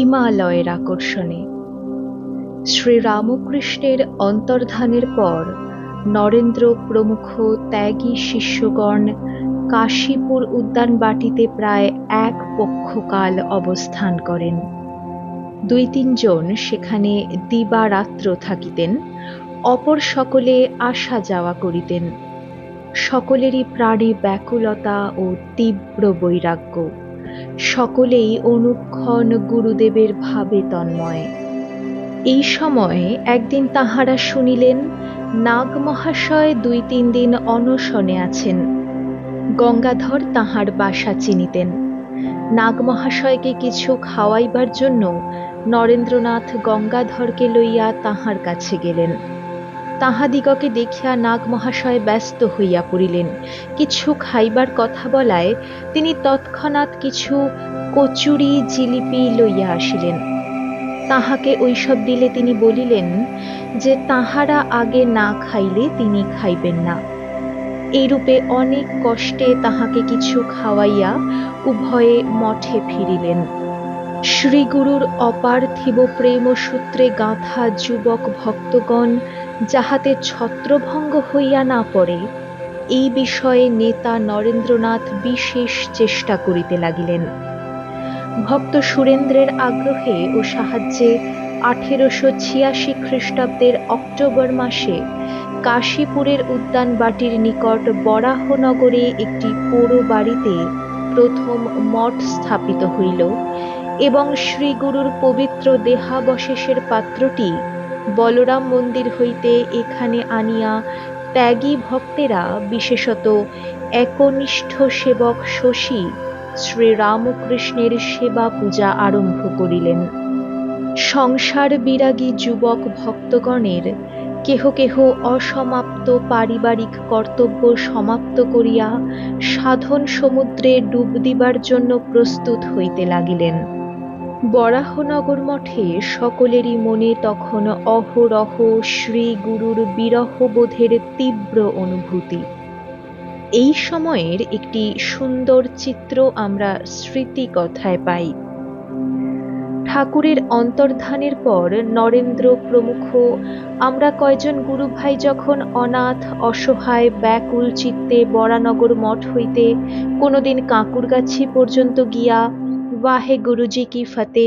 হিমালয়ের আকর্ষণে। শ্রীরামকৃষ্ণের অন্তর্ধানের পর নরেন্দ্র প্রমুখ ত্যাগী শিষ্যগণ কাশীপুর উদ্যানবাটিতে প্রায় এক পক্ষকাল অবস্থান করেন। দুই তিনজন সেখানে দিবারাত্র থাকিতেন, অপর সকলে আসা যাওয়া করিতেন। সকলেরই প্রাণে ব্যাকুলতা ও তীব্র বৈরাগ্য। সকলেই অনুক্ষণ গুরুদেবের ভাবে তন্ময়। এই সময় একদিন তাহারা শুনিলেন নাগ মহাশয় দুই তিন দিন অনশনে আছেন। গঙ্গাধর তাহার বাসা চিনিতেন। নাগ মহাশয়কে কিছু খাওয়াইবার জন্য নরেন্দ্রনাথ গঙ্গাধরকে লইয়া তাহার কাছে গেলেন। তাহাদিগকে দেখিয়া নাগমহাশয় ব্যস্ত হইয়া পড়িলেন। কিছু খাইবার কথা বলায় তিনি তৎক্ষণাৎ কিছু কচুরি, জিলিপি লইয়া আসিলেন। তাহাকে ওইসব দিলে তিনি বলিলেন যে, তাহারা আগে না খাইলে তিনি খাইবেন না। এইরূপে অনেক কষ্টে তাহাকে কিছু খাওয়াইয়া উভয়ে মঠে ফিরিলেন। শ্রীগুরুর অপার্থিব প্রেম সূত্রে গাঁথা যুবক ভক্তগণ যাহাতে ছত্রভঙ্গ হইয়া না পড়ে, এই বিষয়ে নেতা নরেন্দ্রনাথ বিশেষ চেষ্টা করিতে লাগিলেন। ভক্ত সুরেন্দ্রের আগ্রহে ও সাহায্যে আঠেরোশো ছিয়াশি খ্রিস্টাব্দের অক্টোবর মাসে কাশীপুরের উদ্যানবাটির নিকট বরাহনগরে একটি পৌর বাড়িতে প্রথম মঠ স্থাপিত হইল এবং শ্রীগুরুর পবিত্র দেহাবশেষের পাত্রটি বলরাম মন্দির হইতে এখানে আনিয়া ত্যাগী ভক্তেরা, বিশেষত একনিষ্ঠ সেবক শশী, শ্রীরামকৃষ্ণের সেবা পূজা আরম্ভ করিলেন। সংসার বিরাগী যুবক ভক্তগণের কেহ কেহ অসমাপ্ত পারিবারিক কর্তব্য সমাপ্ত করিয়া সাধন সমুদ্রে ডুব দিবার জন্য প্রস্তুত হইতে লাগিলেন। বরাহনগর মঠে সকলেরই মনে তখন অহরহ শ্রী গুরুর বিরহবোধের তীব্র অনুভূতি। এই সময়ের একটি সুন্দর চিত্র আমরা স্মৃতি কথায় পাই। ঠাকুরের অন্তর্ধানের পর নরেন্দ্র প্রমুখ, আমরা কয়জন গুরু ভাই যখন অনাথ, অসহায়, ব্যাকুল চিত্তে বরানগর মঠ হইতে কোনোদিন কাঁকুরগাছি পর্যন্ত গিয়া ওয়াহে গুরুজি কি ফতে?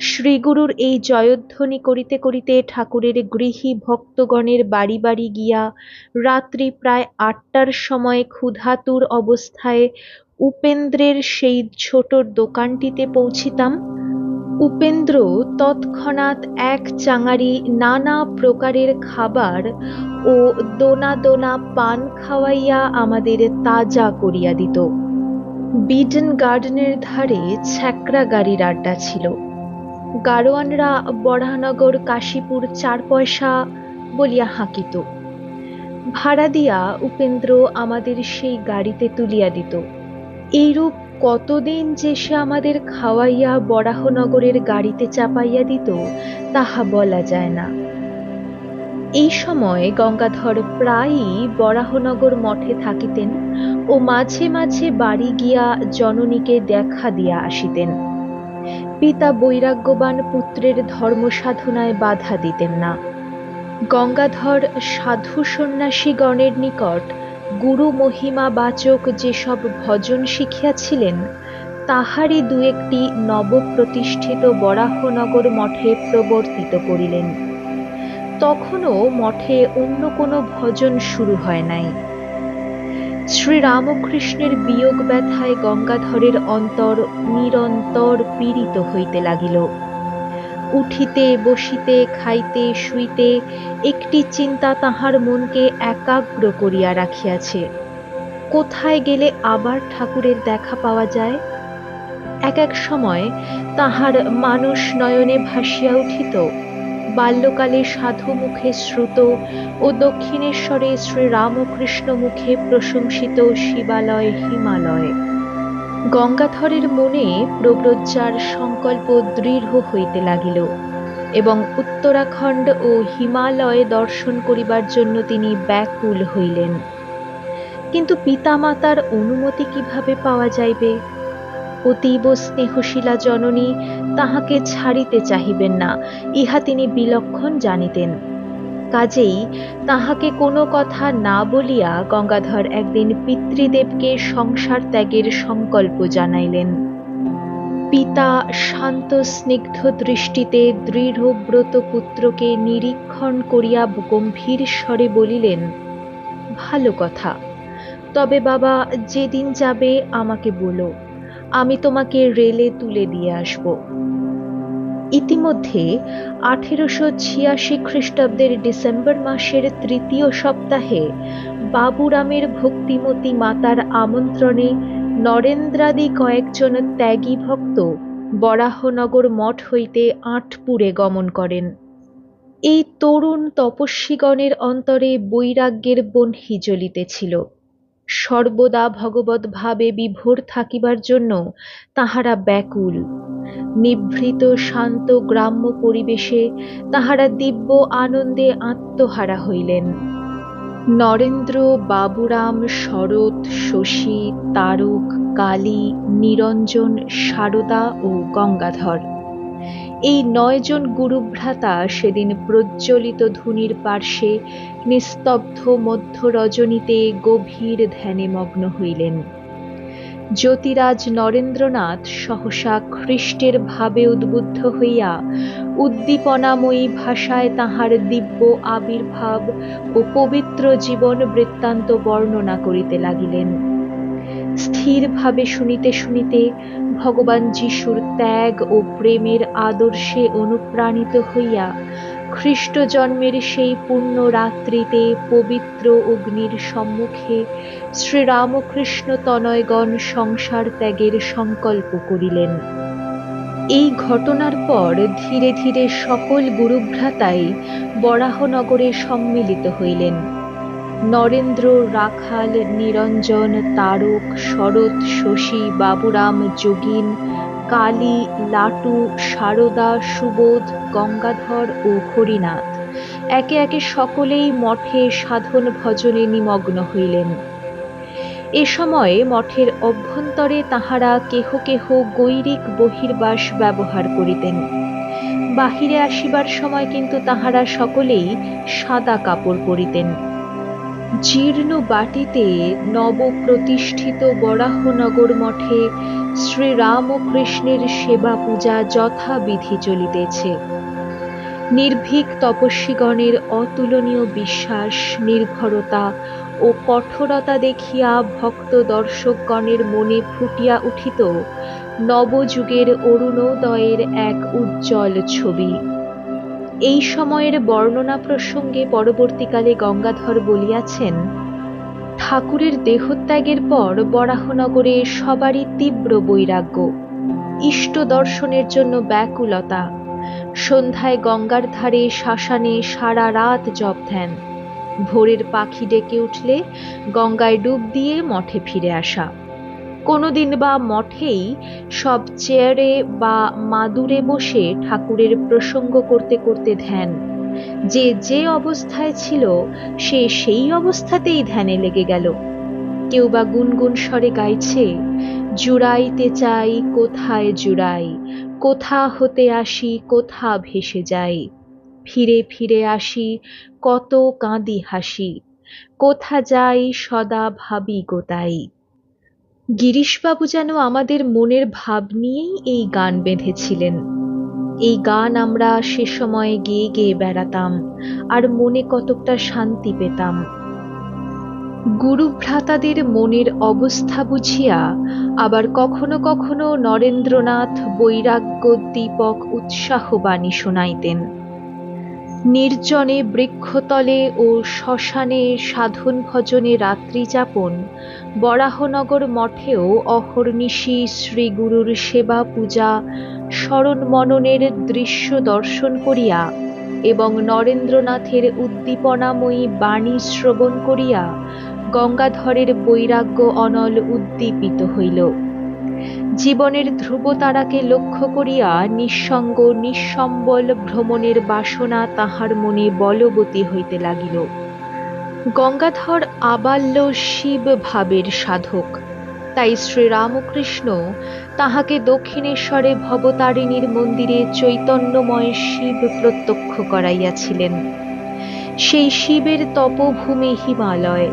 শ্রীগুরুর এই জয়ধ্বনি করিতে করিতে ঠাকুরের গৃহী ভক্তগণের বাড়ি বাড়ি গিয়া রাত্রি প্রায় আটটার সময় ক্ষুধাতুর অবস্থায় উপেন্দ্রের সেই ছোট দোকানটিতে পৌঁছিতাম। উপেন্দ্র তৎক্ষণাৎ এক চাঙারি নানা প্রকারের খাবার ও দোনা দোনা পান খাওয়াইয়া আমাদের তাজা করিয়া দিত। বিডেন গার্ডেনের ধারে ছ্যাকরা গাড়ির আড্ডা ছিল। গারোয়ানরা বড়ানগর কাশীপুর চার পয়সা বলিয়া হাঁকিত। ভাড়া দিয়া উপেন্দ্র আমাদের সেই গাড়িতে তুলিয়া দিত। এইরূপ কতদিন যে সে আমাদের খাওয়াইয়া বরাহনগরের গাড়িতে চাপাইয়া দিত, তাহা বলা যায় না। এই সময় গঙ্গাধর প্রায়ই বরাহনগর মঠে থাকিতেন ও মাঝে মাঝে বাড়ি গিয়া জননীকে দেখা দিয়া আসিতেন। পিতা বৈরাগ্যবান পুত্রের ধর্ম সাধনায় বাধা দিতেন না। গঙ্গাধর সাধু সন্ন্যাসীগণের নিকট গুরু মহিমা বাচক যেসব ভজন শিখিয়াছিলেন, তাহারই দু একটি নবপ্রতিষ্ঠিত বরাহনগর মঠে প্রবর্তিত করিলেন। তখনও মঠে অন্য কোনো ভজন শুরু হয় নাই। শ্রীরামকৃষ্ণের বিয়োগ ব্যথায় গঙ্গাধরের অন্তর নিরন্তর পীড়িত হইতে লাগিল। উঠিতে, বসিতে, খাইতে, শুইতে একটি চিন্তা তাহার মনকে একাগ্র করিয়া রাখিয়াছে। কোথায় গেলে আবার ঠাকুরের দেখা পাওয়া যায়? এক এক সময় তাহার মানুষ নয়নে ভাসিয়া উঠিত। বাল্যকালে সাধু মুখে শ্রুত ও দক্ষিণেশ্বরে শ্রীরামকৃষ্ণ মুখে প্রশংসিত শিবালয় হিমালয়। গঙ্গাধরের মনে প্রব্রজ্জার সংকল্প দৃঢ় হইতে লাগিল এবং উত্তরাখণ্ড ও হিমালয় দর্শন করিবার জন্য তিনি ব্যাকুল হইলেন। কিন্তু পিতামাতার অনুমতি কীভাবে পাওয়া যাইবে? অতীব স্নেহশীলা জননী তাহাকে ছাড়িতে চাহিবেন না, ইহা তিনি বিলক্ষণ জানিতেন। কাজেই তাহাকে কোনো কথা না বলিয়া গঙ্গাধর একদিন পিতৃদেবকে সংসার ত্যাগের সংকল্প জানাইলেন। পিতা শান্ত স্নিগ্ধ দৃষ্টিতে দৃঢ়ব্রত পুত্রকে নিরীক্ষণ করিয়া গম্ভীর স্বরে বলিলেন, ভালো কথা। তবে বাবা, যেদিন যাবে আমাকে বলো। আমি তোমাকে রেলে তুলে দিয়ে আসব। ইতিমধ্যে আঠেরোশো ছিয়াশি খ্রিস্টাব্দের ডিসেম্বর মাসের তৃতীয় সপ্তাহে বাবুরামের ভক্তিমতী মাতার আমন্ত্রণে নরেন্দ্রাদি কয়েকজন ত্যাগী ভক্ত বরাহনগর মঠ হইতে আটপুরে গমন করেন। এই তরুণ তপস্বীগণের অন্তরে বৈরাগ্যের বহ্নি জ্বলিতেছিল। সর্বদা ভগবত ভাবে বিভোর থাকিবার জন্য তাহারা ব্যাকুল। নিভৃত শান্ত গ্রাম্য পরিবেশে তাহারা দিব্য আনন্দে আত্মহারা হইলেন। নরেন্দ্র, বাবুরাম, শরৎ, শশী, তারক, কালী, নিরঞ্জন, সারদা ও গঙ্গাধর। এই নয়জন গুরুভ্রাতা সেদিন প্রজ্বলিত ধুনির পার্শ্বে নিস্তব্ধ মধ্য রজনীতে গভীর ধ্যানে মগ্ন হইলেন। জ্যোতিরাজ নরেন্দ্রনাথ সহসা খ্রিস্টের ভাবে উদ্বুদ্ধ হইয়া উদ্দীপনাময়ী ভাষায় তাহার দিব্য আবির্ভাব ও পবিত্র জীবন বৃত্তান্ত বর্ণনা করিতে লাগিলেন। স্থিরভাবে শুনিতে শুনিতে ভগবান যিশুর ত্যাগ ও প্রেমের আদর্শে অনুপ্রাণিত হইয়া খ্রিস্ট জন্মের সেই পূর্ণ রাত্রিতে পবিত্র অগ্নির সম্মুখে শ্রীরামকৃষ্ণ তনয়গণ সংসার ত্যাগের সংকল্প করিলেন। এই ঘটনার পর ধীরে ধীরে সকল গুরুভ্রাতাই বরাহনগরে সম্মিলিত হইলেন। নরেন্দ্র, রাখাল, নিরঞ্জন, তারক, শরৎ, শশী, বাবুরাম, যোগিন, কালী, লাটু, সারদা, সুবোধ, গঙ্গাধর ও হরিনাথ। একে একে সকলেই মঠে সাধন ভজনে নিমগ্ন হইলেন। এ সময়ে মঠের অভ্যন্তরে তাহারা কেহ কেহ গৈরিক বহির্বাস ব্যবহার করিতেন। বাহিরে আসিবার সময় কিন্তু তাহারা সকলেই সাদা কাপড় পরিতেন। জীর্ণ বাটিতে নবপ্রতিষ্ঠিত বরাহনগর মঠে শ্রীরামকৃষ্ণের সেবা পূজা যথাবিধি চলিতেছে। নির্ভীক তপস্বীগণের অতুলনীয় বিশ্বাস, নির্ভরতা ও কঠোরতা দেখিয়া ভক্ত দর্শকগণের মনে ফুটিয়া উঠিত নবযুগের অরুণোদয়ের এক উজ্জ্বল ছবি। এই সময়ের বর্ণনা প্রসঙ্গে পরবর্তীকালে গঙ্গাধর বলিয়াছেন, ঠাকুরের দেহত্যাগের পর বরাহনগরে সবারই তীব্র বৈরাগ্য। ইষ্ট দর্শনের জন্য ব্যাকুলতা। সন্ধ্যায় গঙ্গার ধারে শ্মশানে সারা রাত জপ ধ্যান। ভোরের পাখি ডেকে উঠলে গঙ্গায় ডুব দিয়ে মঠে ফিরে আসা। কোনোদিন বা মঠেই সব চেয়ারে বা মাদুরে বসে ঠাকুরের প্রসঙ্গ করতে করতে ধ্যান। যে যে অবস্থায় ছিল, সে সেই অবস্থাতেই ধ্যানে লেগে গেল। কেউ বা গুনগুন স্বরে গাইছে, জুড়াইতে চাই, কোথায় জুড়াই? কোথা হতে আসি, কোথা ভেসে যাই? ফিরে ফিরে আসি, কত কাঁদি হাসি? কোথা যাই, সদা ভাবি গোতাই গিরিশবাবু যেন আমাদের মনের ভাব নিয়েই এই গান বেঁধেছিলেন। এই গান আমরা সে সময়ে গেয়ে গেয়ে বেড়াতাম আর মনে কতকটা শান্তি পেতাম। গুরুভ্রাতাদের মনের অবস্থা বুঝিয়া আবার কখনো কখনো নরেন্দ্রনাথ বৈরাগ্য দীপক উৎসাহবাণী শোনাইতেন। নির্জনে বৃক্ষতলে ও শ্মশানে সাধন ভজনে রাত্রি যাপন বরাহনগর মঠেও অহর্নিশি, শ্রীগুরুর সেবা পূজা স্মরণ মননের দৃশ্য দর্শন করিয়া এবং নরেন্দ্রনাথের উদ্দীপনাময়ী বাণী শ্রবণ করিয়া গঙ্গাধরের বৈরাগ্য অনল উদ্দীপিত হইল। জীবনের ধ্রুবতারাকে লক্ষ্য করিয়া নিঃসঙ্গ, নিঃসম্বল ভ্রমণের বাসনা তাহার মনে বলবতী হইতে লাগিল। গঙ্গাধর আবাল্য শিব ভাবের সাধক। তাই শ্রীরামকৃষ্ণ তাহাকে দক্ষিণেশ্বরে ভবতারিণীর মন্দিরে চৈতন্যময় শিব প্রত্যক্ষ করাইয়াছিলেন। সেই শিবের তপভূমি হিমালয়।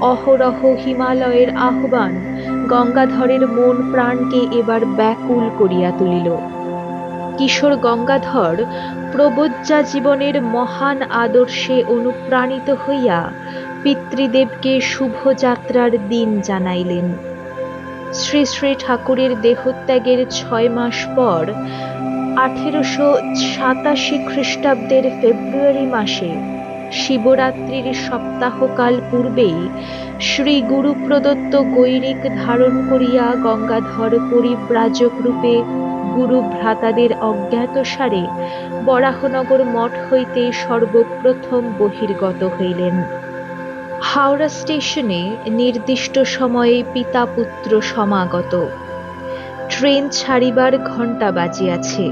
অহরহ হিমালয়ের আহ্বান গঙ্গাধরের মন প্রাণকে এবার ব্যাকুল করিয়া তুলিল। কিশোর গঙ্গাধর প্রবজ্জা জীবনের মহান আদর্শে অনুপ্রাণিত হইয়া পিতৃদেবকে শুভযাত্রার দিন জানাইলেন। শ্রী শ্রী ঠাকুরের দেহত্যাগের ছয় মাস পর, আঠেরোশো সাতাশি খ্রিস্টাব্দের ফেব্রুয়ারি মাসে, শিবরাত্রির সপ্তাহকাল পূর্বেই শ্রী গুরু প্রদত্ত গৈরিক ধারণ করিয়া গঙ্গাধর পরিব্রাজক রূপে গুরু ভ্রাতাদের অজ্ঞাতসারে বরাহনগর মঠ হইতে সর্বপ্রথম বহির্গত হইলেন। হাওড়া স্টেশনে নির্দিষ্ট সময়ে পিতা পুত্র সমাগত। ট্রেন ছাড়িবার ঘণ্টা বাজিয়াছে।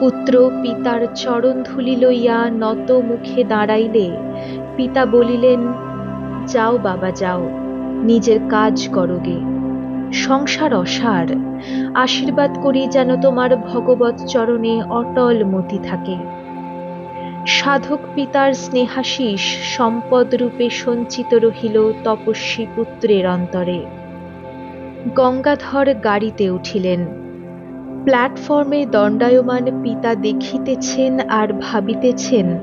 পুত্র পিতার চরণ ধুলি লইয়া নত মুখে দাঁড়াইলে পিতা বলিলেন, যাও বাবা, যাও, নিজের কাজ করোগে সংসার অসার। আশীর্বাদ করি যেন তোমার ভগবত চরণে অটল মতি থাকে। সাধক পিতার স্নেহাশিস সম্পদ রূপে সঞ্চিত রহিল তপস্বী পুত্রের অন্তরে। গঙ্গাধর গাড়িতে উঠিলেন। প্ল্যাটফর্মে দণ্ডায়মান পিতা দেখিতেছেন আর ভাবিতেছেন,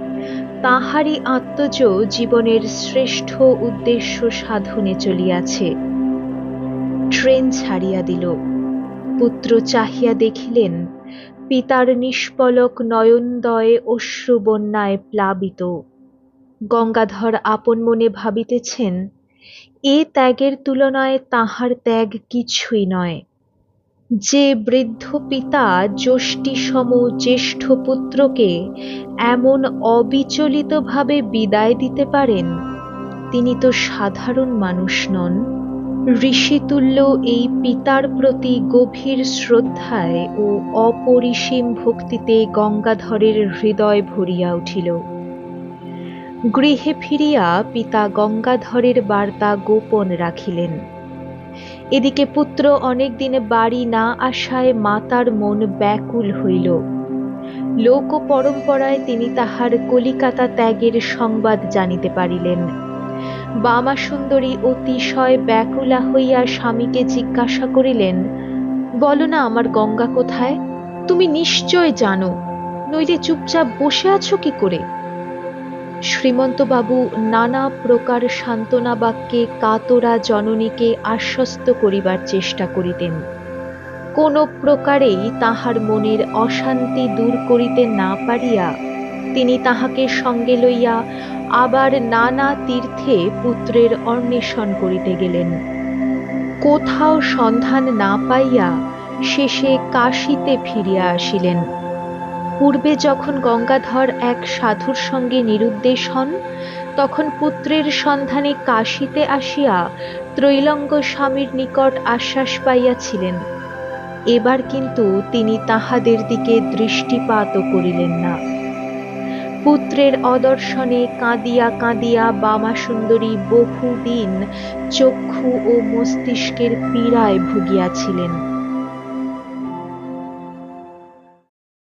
তাহারই আত্মজ জীবনের শ্রেষ্ঠ উদ্দেশ্য সাধনে চলিয়াছে। ট্রেন ছাড়িয়া দিল। পুত্র চাহিয়া দেখিলেন, পিতার নিষ্পলক নয়নদয়ে অশ্রুবন্যায় প্লাবিত। গঙ্গাধর আপন মনে ভাবিতেছেন, এ ত্যাগের তুলনায় তাহার ত্যাগ কিছুই নয়। যে বৃদ্ধ পিতা যষ্টিসম জ্যেষ্ঠ পুত্রকে এমন অবিচলিতভাবে বিদায় দিতে পারেন, তিনি তো সাধারণ মানুষ নন। ঋষিতুল্য এই পিতার প্রতি গভীর শ্রদ্ধায় ও অপরিসীম ভক্তিতে গঙ্গাধরের হৃদয় ভরিয়া উঠিল। গৃহে ফিরিয়া পিতা গঙ্গাধরের বার্তা গোপন রাখিলেন। এদিকে পুত্র অনেক দিনে বাড়ি না আসায় মাতার মন ব্যাকুল হইল। লোক পরম্পরায় তিনি তাহার কলিকাতা ত্যাগের সংবাদ জানিতে পারিলেন। বামা সুন্দরী অতিশয় ব্যাকুলা হইয়া স্বামীকে জিজ্ঞাসা করিলেন, বলো না আমার গঙ্গা কোথায়? তুমি নিশ্চয় জানো, নইলে চুপচাপ বসে আছো কি করে? শ্রীমন্তবাবু নানা প্রকার সান্ত্বনা বাক্যে কাতরা জননীকে আশ্বস্ত করিবার চেষ্টা করিতেন। কোন প্রকারেই তাহার মনের অশান্তি দূর করিতে না পারিয়া তিনি তাহাকে সঙ্গে লইয়া আবার নানা তীর্থে পুত্রের অন্বেষণ করিতে গেলেন। কোথাও সন্ধান না পাইয়া শেষে কাশীতে ফিরিয়া আসিলেন। পূর্বে যখন গঙ্গাধর এক সাধুর সঙ্গে নিরুদ্দেশ হন, তখন পুত্রের সন্ধানে কাশীতে আসিয়া ত্রৈলঙ্গ স্বামীর নিকট আশ্বাস পাইয়াছিলেন। এবার কিন্তু তিনি তাহাদের দিকে দৃষ্টিপাতও করিলেন না। পুত্রের অদর্শনে কাঁদিয়া কাঁদিয়া বামা সুন্দরী বহুদিন চক্ষু ও মস্তিষ্কের পীড়ায় ভুগিয়াছিলেন।